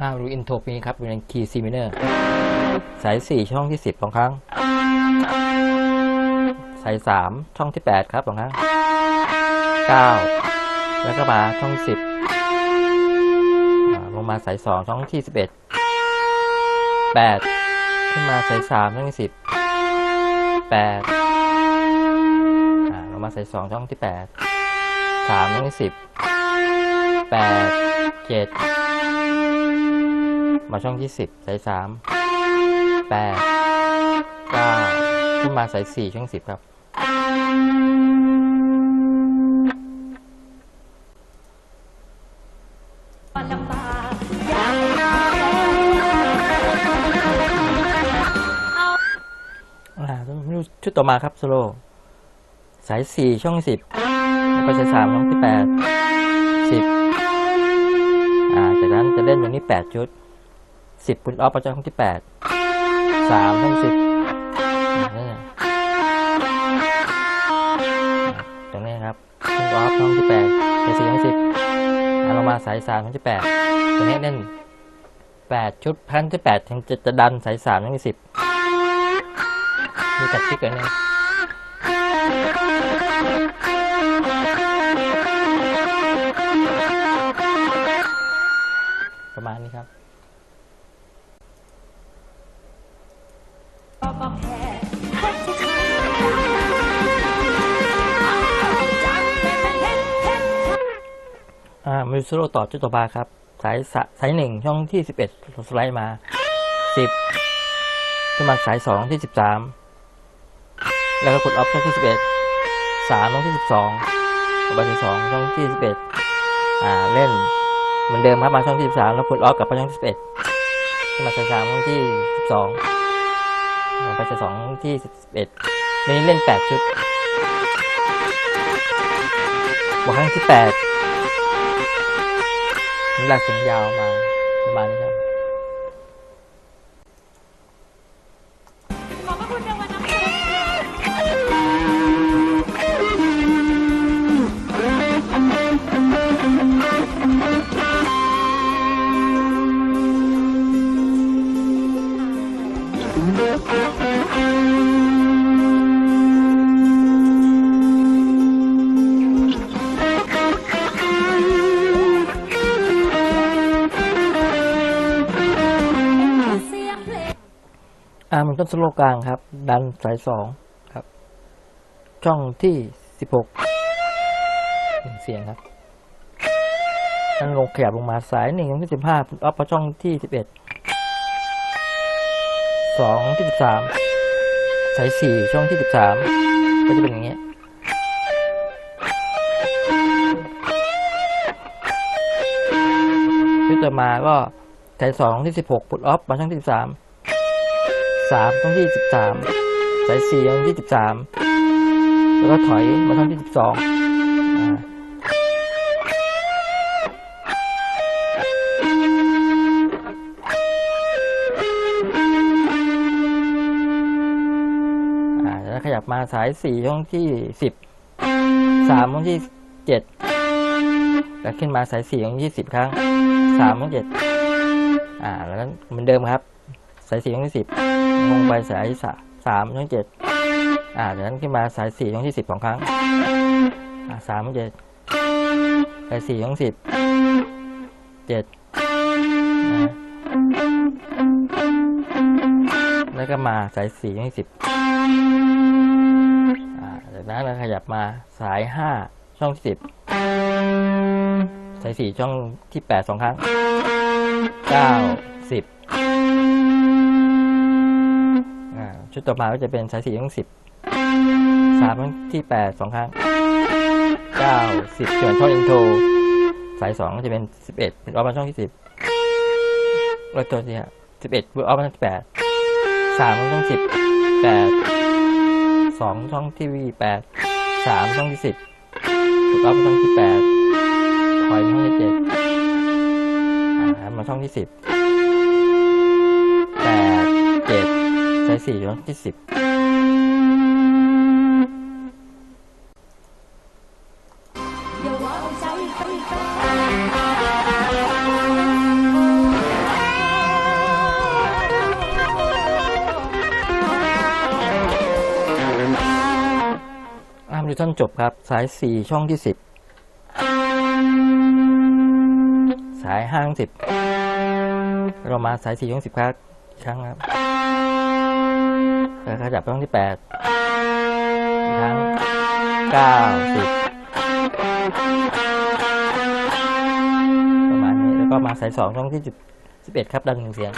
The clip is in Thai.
อ้ารูอินโทรปีนี้ครับเป็นคีย์ซีมิเนอร์สาย 4 ช่องที่ 10สองครั้ง สาย 3 ช่องที่ 8 ครับสองครั้ง 9 แล้วก็มาช่อง 10 ลงมาสาย 2 ช่องที่ 11 8 ขึ้นมาสาย 3 ช่องที่ 10 8 มาใส่สองช่องที่แปดสามช่องที่สิบแปดเจ็ดมาช่องที่สิบใส่สามแปดเก้าขึ้นมาใส่สี่ช่องสิบครับ ชุดต่อมาครับ สโล สายสี่ช่องสิบแล้วก็สายสามช่องที่แปดสิบอ่าจากนั้นจะเล่นอย่างนี้แปดชุดสิบพุนออฟประจำช่องที่แปดสามช่องสิบอ่านี่ตรงนี้ครับพุนออฟช่องที่แปดสายสี่ช่องสิบอ่ามาสายสามช่องที่แปดตรงนี้เล่นแปดชุดพันที่แปดถึงจะจะดันสายสามช่องที่สิบมีจัดที่เกิดเนี่ย ประมาณนี้ครับก็แค่เฮ็ดที่ทำจังเป็นเฮ็ดเฮ็ดอ่ามิวสโลต่อจุดต่อมาครับ สายสะสายหนึ่งช่องที่สิบเอ็ดสไลด์มาสิบขึ้นมาสายสองที่สิบสามแล้วก็กดออฟช่องที่สิบเอ็ดสามช่องที่สิบสองกดไปที่สองช่องที่สิบเอ็ดอ่าเล่น เหมือนเดิมครับมาช่องที่สิบสามแล้วกดออฟกับไปช่องที่สิบเอ็ดขึ้นมาสายสามช่องที่สิบสองไปสายสองสองที่สิบเอ็ดวันนี้เล่นแปดชุดบวกครั้งที่แปดนี่หลักเสียงยาวมาประมาณนี้ครับ อ่ามันต้นสโลกลางครับ ดันสายสองครับ ช่องที่สิบหกเสียงครับนั่นลงขยับลงมาสายหนึ่งช่องที่สิบห้าพุทออฟช่องที่สิบเอ็ดสองที่สิบสามสายสี่ช่องที่สิบสามก็จะเป็นอย่างเงี้ยชุดต่อมาก็สายสองที่สิบหกพุทออฟมาช่องที่สิบสาม สามช่องที่สิบสามสายสี่ช่องที่สิบสามแล้วก็ถอยมาช่องที่สิบสองอ่าแล้วขยับมาสายสี่ช่องที่สิบสามช่องที่เจ็ดแล้วขึ้นมาสายสี่ช่องที่สิบครั้งสามช่องเจ็ดอ่า แล้วก็เหมือนเดิมครับ สายสี่ช่องที่สิบ ลงไปสายสามช่องเจ็ดอ่าจากนั้นขึ้นมาสายสี่ช่องที่สิบสองครั้งอ่าสามช่องเจ็ดสายสี่ช่องสิบเจ็ดนะแล้วก็มาสายสี่ช่องสิบอ่าจากนั้นเราขยับมาสายห้าช่องที่สิบสายสี่ช่องที่แปดสองครั้งเก้าสิบ ชุดต่อมาก็จะเป็นสายสี่ช่องสิบสามช่องที่แปดสองครั้งเก้าสิบส่วนช่องอินโทรสายสองก็จะเป็นสิบเอ็ดเป็นออฟมาช่องที่สิบแล้วตัวที่สิบเอ็ดเป็นออฟมาช่องที่แปดสามช่องสิบแปดสองช่องที่วีแปดสามช่องที่สิบเป็นออฟมาช่องที่แปดถอยช่องที่เจ็ดอ่ามาช่องที่สิบ สี่ยกที่สิบอัมดูท่อนจบครับ สายสี่ช่องที่สิบสายห้างสิบเรามาสายสี่ช่องสิบครับครั้งครับ ขยับไปช่องที่แปดทั้งเก้าสิบประมาณนี้ แล้วก็มาสายสองช่องที่สิบสิบเอ็ดครับดังหนึ่งเสียง